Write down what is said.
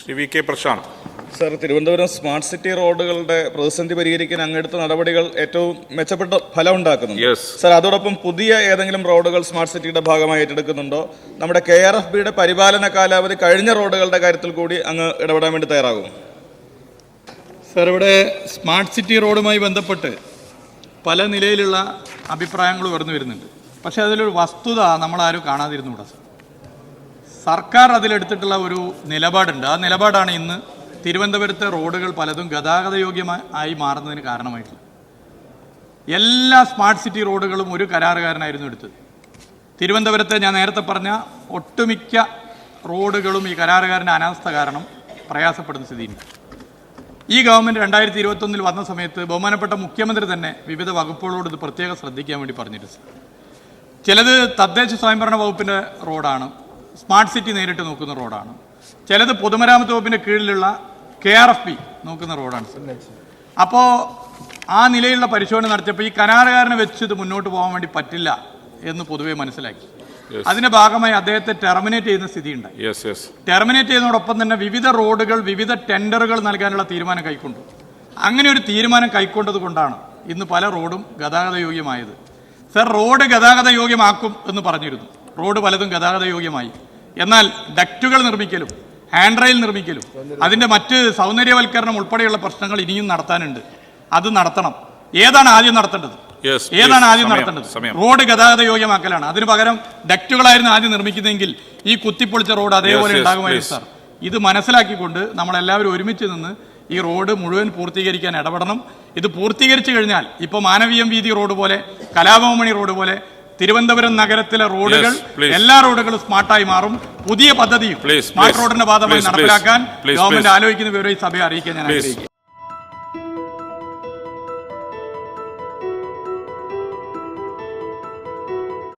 Shri V K Prashanth. Sir Thiruvananthapuram smart city റോഡുകളുടെ പ്രതിസന്ധി പരിഹരിക്കാൻ അങ്ങെടുത്ത നടപടികൾ ഏറ്റവും മെച്ചപ്പെട്ട ഫലം ഉണ്ടാക്കുന്നു Yes. സർ അതോടൊപ്പം പുതിയ ഏതെങ്കിലും റോഡുകൾ സ്മാർട്ട് സിറ്റിയുടെ ഭാഗമായി ഏറ്റെടുക്കുന്നുണ്ടോ? നമ്മുടെ കെ ആർ എഫ് ബിയുടെ പരിപാലന കാലാവധി കഴിഞ്ഞ റോഡുകളുടെ കാര്യത്തിൽ കൂടി അങ്ങ് ഇടപെടാൻ വേണ്ടി തയ്യാറാകും. സർ ഇവിടെ സ്മാർട്ട് സിറ്റി റോഡുമായി ബന്ധപ്പെട്ട് പല നിലയിലുള്ള അഭിപ്രായങ്ങൾ ഉയർന്നു വരുന്നുണ്ട്. പക്ഷേ അതിലൊരു വസ്തുത നമ്മളാരും കാണാതിരുന്നുകൂടാ സർ. സർക്കാർ അതിലെടുത്തിട്ടുള്ള ഒരു നിലപാടുണ്ട്. ആ നിലപാടാണ് ഇന്ന് തിരുവനന്തപുരത്തെ റോഡുകൾ പലതും ഗതാഗതയോഗ്യമായി ആയി മാറുന്നതിന് കാരണമായിട്ടുള്ളത്. എല്ലാ സ്മാർട്ട് സിറ്റി റോഡുകളും ഒരു കരാറുകാരനായിരുന്നു എടുത്തത്. തിരുവനന്തപുരത്തെ ഞാൻ നേരത്തെ പറഞ്ഞ ഒട്ടുമിക്ക റോഡുകളും ഈ കരാറുകാരന്റെ അനാസ്ഥ കാരണം പ്രയാസപ്പെടുന്ന സ്ഥിതിയുണ്ട് ഈ ഗവൺമെന്റ് രണ്ടായിരത്തി ഇരുപത്തൊന്നിൽ വന്ന സമയത്ത് ബഹുമാനപ്പെട്ട മുഖ്യമന്ത്രി തന്നെ വിവിധ വകുപ്പുകളോട് ഇത് പ്രത്യേകം ശ്രദ്ധിക്കാൻ വേണ്ടി പറഞ്ഞിരുന്നു. ചിലത് തദ്ദേശ സ്വയംഭരണ വകുപ്പിന്റെ റോഡാണ് സ്മാർട്ട് സിറ്റി നേരിട്ട് നോക്കുന്ന റോഡാണ്. ചിലത് പൊതുമരാമത്ത് വകുപ്പിന്റെ കീഴിലുള്ള കെ ആർ എഫ് പി നോക്കുന്ന റോഡാണ്. അപ്പോൾ ആ നിലയിലുള്ള പരിശോധന നടത്തിയപ്പോൾ ഈ കരാറുകാരനെ വെച്ച് ഇത് മുന്നോട്ട് പോകാൻ വേണ്ടി പറ്റില്ല എന്ന് പൊതുവെ മനസ്സിലാക്കി. അതിന്റെ ഭാഗമായി അദ്ദേഹത്തെ ടെർമിനേറ്റ് ചെയ്യുന്ന സ്ഥിതി ഉണ്ടായി ടെർമിനേറ്റ് ചെയ്യുന്നതോടൊപ്പം തന്നെ വിവിധ റോഡുകൾ വിവിധ ടെൻഡറുകൾ നൽകാനുള്ള തീരുമാനം കൈക്കൊണ്ടു. അങ്ങനെ ഒരു തീരുമാനം കൈക്കൊണ്ടത് കൊണ്ടാണ് ഇന്ന് പല റോഡും ഗതാഗത യോഗ്യമായത് സർ റോഡ് ഗതാഗത യോഗ്യമാക്കും എന്ന് പറഞ്ഞിരുന്നു. റോഡ് പലതും ഗതാഗത യോഗ്യമായി എന്നാൽ ഡക്റ്റുകൾ നിർമ്മിക്കലും ഹാൻഡ് റെയിൽ നിർമ്മിക്കലും അതിന്റെ മറ്റ് സൗന്ദര്യവൽക്കരണം ഉൾപ്പെടെയുള്ള പ്രശ്നങ്ങൾ ഇനിയും നടത്താനുണ്ട്. അത് നടത്തണം. ഏതാണ് ആദ്യം നടത്തേണ്ടത്? ഏതാണ് ആദ്യം നടത്തേണ്ടത്? റോഡ് ഗതാഗത യോഗ്യമാക്കലാണ് അതിന് പകരം ഡക്റ്റുകളായിരുന്നു ആദ്യം നിർമ്മിക്കുന്നതെങ്കിൽ ഈ കുത്തിപ്പൊളിച്ച റോഡ് അതേപോലെ ഉണ്ടാകുമായിരുന്നു. സാർ ഇത് മനസ്സിലാക്കിക്കൊണ്ട് നമ്മളെല്ലാവരും ഒരുമിച്ച് നിന്ന് ഈ റോഡ് മുഴുവൻ പൂർത്തീകരിക്കാൻ ഇടപെടണം. ഇത് പൂർത്തീകരിച്ചു കഴിഞ്ഞാൽ ഇപ്പോൾ മാനവീയം വീതി റോഡ് പോലെ കലാഭവമണി റോഡ് പോലെ തിരുവനന്തപുരം നഗരത്തിലെ റോഡുകൾ എല്ലാ റോഡുകളും സ്മാർട്ടായി മാറും. പുതിയ പദ്ധതി സ്മാർട്ട് റോഡിന്റെ ഭാഗമായി. നടപ്പിലാക്കാൻ ഗവൺമെന്റ്. ആലോചിക്കുന്ന വിവരം ഈ സഭയെ അറിയിക്കാൻ ഞാൻ ആഗ്രഹിക്കുന്നു.